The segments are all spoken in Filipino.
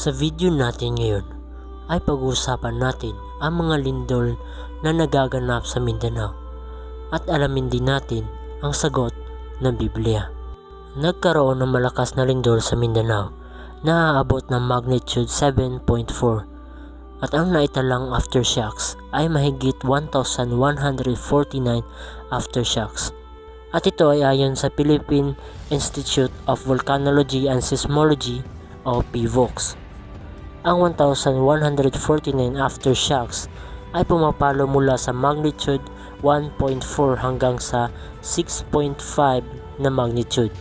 Sa video natin ngayon ay pag-uusapan natin ang mga lindol na nagaganap sa Mindanao at alamin din natin ang sagot ng Biblia. Nagkaroon ng malakas na lindol sa Mindanao na aabot ng magnitude 7.4 at ang naitalang aftershocks ay mahigit 1,149 aftershocks. At ito ay ayon sa Philippine Institute of Volcanology and Seismology o PVOX. Ang 1,149 aftershocks ay pumapalo mula sa magnitude 1.4 hanggang sa 6.5 na magnitude.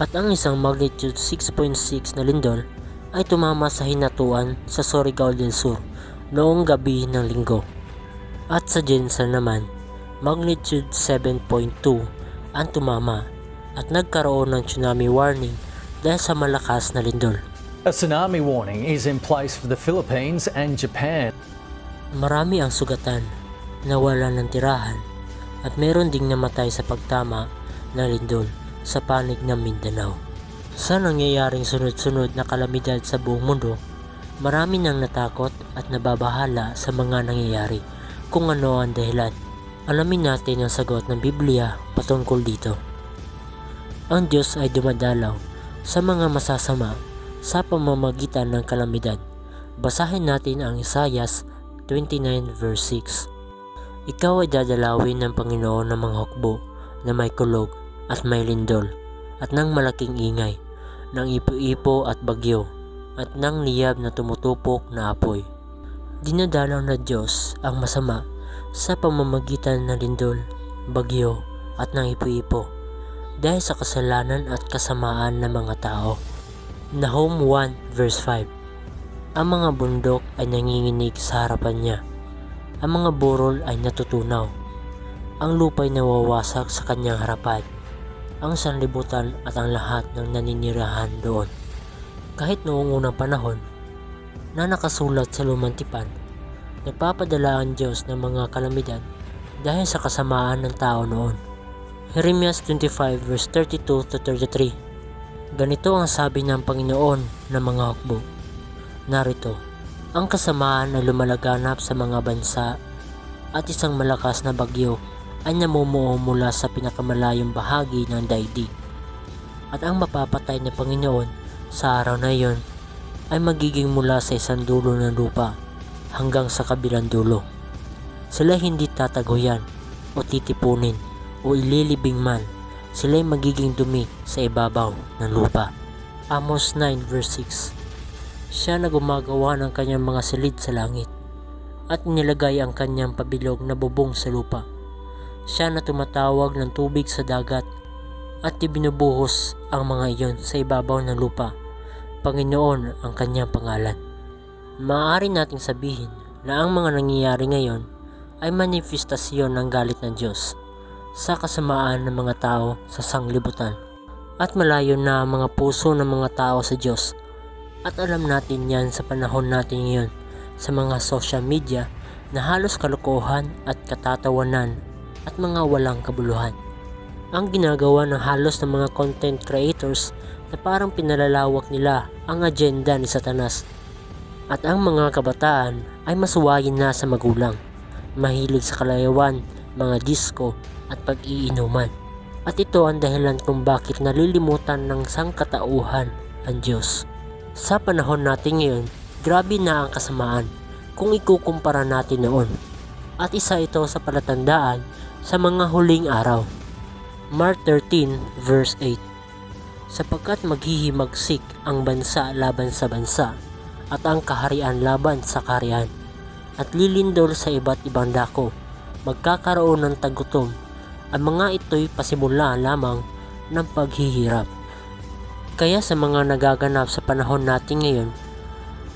At ang isang magnitude 6.6 na lindol ay tumama sa hinatuan sa Surigao del Sur noong gabi ng linggo. At sa Jensen naman, magnitude 7.2 ang tumama at nagkaroon ng tsunami warning dahil sa malakas na lindol. A tsunami warning is in place for the Philippines and Japan. Marami ang sugatan, nawala ng tirahan at meron ding namatay sa pagtama ng lindol sa panig ng Mindanao. Sa nangyayaring sunod-sunod na kalamidad sa buong mundo, marami nang natakot at nababahala sa mga nangyayari kung ano ang dahilan. Alamin natin ang sagot ng Biblia patungkol dito. Ang Diyos ay dumadalaw sa mga masasama sa pamamagitan ng kalamidad. Basahin natin ang Isayas 29 verse 6. Ikaw ay dadalawin ng Panginoon ng mga hukbo na may kulog at may lindol at ng malaking ingay, ng ipo-ipo at bagyo at ng liyab na tumutupok na apoy. Dinadalaw na Diyos ang masama sa pamamagitan ng lindol, bagyo at ng ipo-ipo dahil sa kasalanan at kasamaan ng mga tao. Nahum 1 verse 5 Ang mga bundok ay nanginginig sa harapan niya. Ang mga burol ay natutunaw. Ang lupa'y nawawasak sa kanyang harapan. Ang sanlibutan at ang lahat ng naninirahan doon. Kahit noong unang panahon, na nakasulat sa lumang tipan, nagpapadala ang Diyos ng mga kalamidad dahil sa kasamaan ng tao noon. Jeremias 25 verse 32 to 33 Ganito ang sabi ng Panginoon ng mga hukbo. Narito, ang kasamaan na lumalaganap sa mga bansa at isang malakas na bagyo ay namumuo mula sa pinakamalayong bahagi ng daigdig. At ang mapapatay na Panginoon sa araw na iyon ay magiging mula sa isang dulo ng lupa hanggang sa kabilang dulo. Sila hindi tataguyan o titipunin o ililibing man sila'y magiging dumi sa ibabaw ng lupa. Amos 9 verse 6 Siya na gumagawa ng kanyang mga silid sa langit at nilagay ang kanyang pabilog na bubong sa lupa. Siya na tumatawag ng tubig sa dagat at ibinubuhos ang mga iyon sa ibabaw ng lupa. Panginoon ang kanyang pangalan. Maaari nating sabihin na ang mga nangyayari ngayon ay manifestasyon ng galit ng Diyos sa kasamaan ng mga tao sa sanglibutan. At malayo na ang mga puso ng mga tao sa Diyos. At alam natin yan sa panahon natin ngayon sa mga social media na halos kalokohan at katatawanan at mga walang kabuluhan. Ang ginagawa ng halos ng mga content creators na parang pinalalawak nila ang agenda ni Satanas. At ang mga kabataan ay masuwayin na sa magulang, mahilig sa kalayawan, mga disco at pag-iinuman. At ito ang dahilan kung bakit nalilimutan ng sangkatauhan ang Diyos. Sa panahon natin ngayon, grabe na ang kasamaan kung ikukumpara natin noon. At isa ito sa palatandaan sa mga huling araw. Mark 13 verse 8 Sapagkat maghihimagsik ang bansa laban sa bansa at ang kaharian laban sa kaharian at lilindol sa iba't ibang dako magkakaroon ng tagutom ang mga ito'y pasimula lamang ng paghihirap. Kaya sa mga nagaganap sa panahon natin ngayon,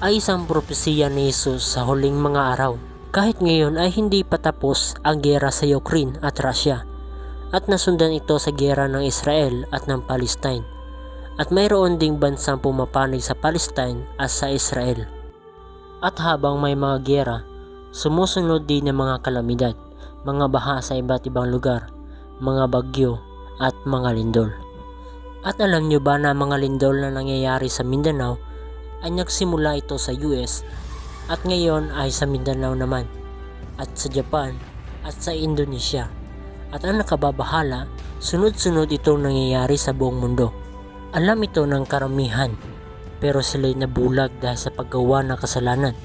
ay isang propesiya ni Jesus sa huling mga araw. Kahit ngayon ay hindi patapos ang gera sa Ukraine at Russia at nasundan ito sa gera ng Israel at ng Palestine. At mayroon ding bansang pumapanig sa Palestine at sa Israel. At habang may mga gera, sumusunod din ng mga kalamidad, mga baha sa iba't ibang lugar mga bagyo at mga lindol. At alam nyo ba na mga lindol na nangyayari sa Mindanao ay nagsimula ito sa US at ngayon ay sa Mindanao naman at sa Japan at sa Indonesia. At ang nakababahala, sunod-sunod itong nangyayari sa buong mundo. Alam ito ng karamihan pero sila'y nabulag dahil sa paggawa ng kasalanan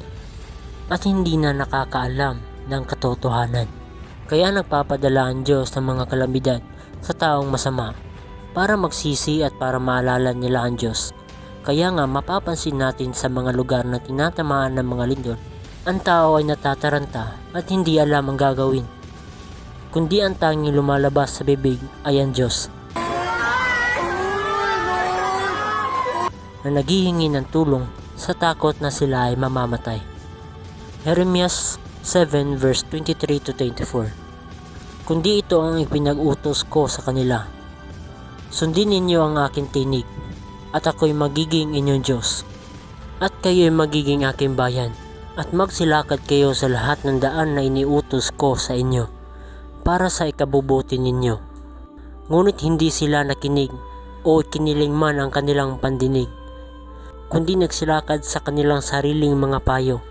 at hindi na nakakaalam ng katotohanan. Kaya nagpapadala ang Diyos ng mga kalamidad sa taong masama para magsisi at para maalala nila ang Diyos. Kaya nga mapapansin natin sa mga lugar na tinatamaan ng mga lindol, ang tao ay natataranta at hindi alam ang gagawin. Kundi ang tanging lumalabas sa bibig ay ang Diyos. Na naghihingi ng tulong sa takot na sila ay mamamatay. Jeremias 7 verse 23 to 24 Kundi ito ang ipinag-utos ko sa kanila. Sundin ninyo ang aking tinig, at ako'y magiging inyong Diyos. At kayo'y magiging aking bayan, at magsilakad kayo sa lahat ng daan na iniutos ko sa inyo, para sa ikabubuti ninyo. Ngunit hindi sila nakinig o kiniling man ang kanilang pandinig, kundi nagsilakad sa kanilang sariling mga payo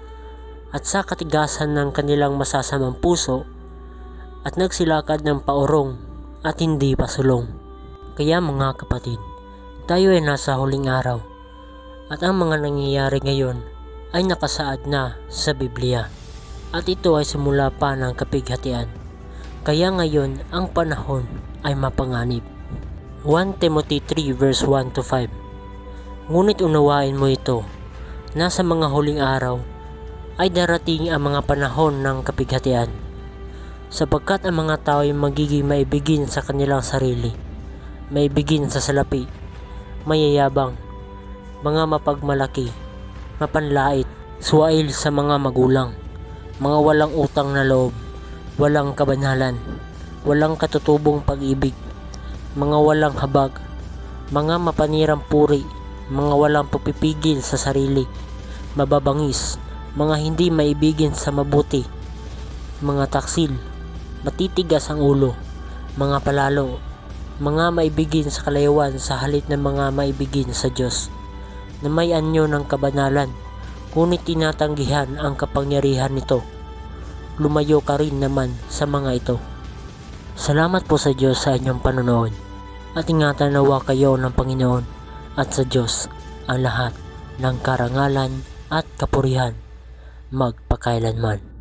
at sa katigasan ng kanilang masasamang puso at nagsilakad ng paurong at hindi pasulong. Kaya mga kapatid, tayo ay nasa huling araw at ang mga nangyayari ngayon ay nakasaad na sa Biblia at ito ay simula pa ng kapighatian. Kaya ngayon ang panahon ay mapanganib. 1 Timothy 3 verse 1 to 5 Ngunit unawain mo ito, nasa mga huling araw ay darating ang mga panahon ng kapighatian sapagkat ang mga tao ay magiging maibigin sa kanilang sarili, maibigin sa salapi, mayayabang, mga mapagmalaki, mapanlait, suwail sa mga magulang, mga walang utang na loob, walang kabanalan, walang katutubong pag-ibig, mga walang habag, mga mapanirang puri, mga walang pagpipigil sa sarili, mababangis, mga hindi maibigin sa mabuti, mga taksil, matitigas ang ulo, mga palalo, mga maibigin sa kalayuan sa halip ng mga maibigin sa Diyos, na may anyo ng kabanalan, ngunit tinatanggihan ang kapangyarihan nito. Lumayo ka rin naman sa mga ito. Salamat po sa Diyos sa inyong panonood at ingatan nawa kayo ng Panginoon at sa Diyos ang lahat ng karangalan at kapurihan magpakailanman.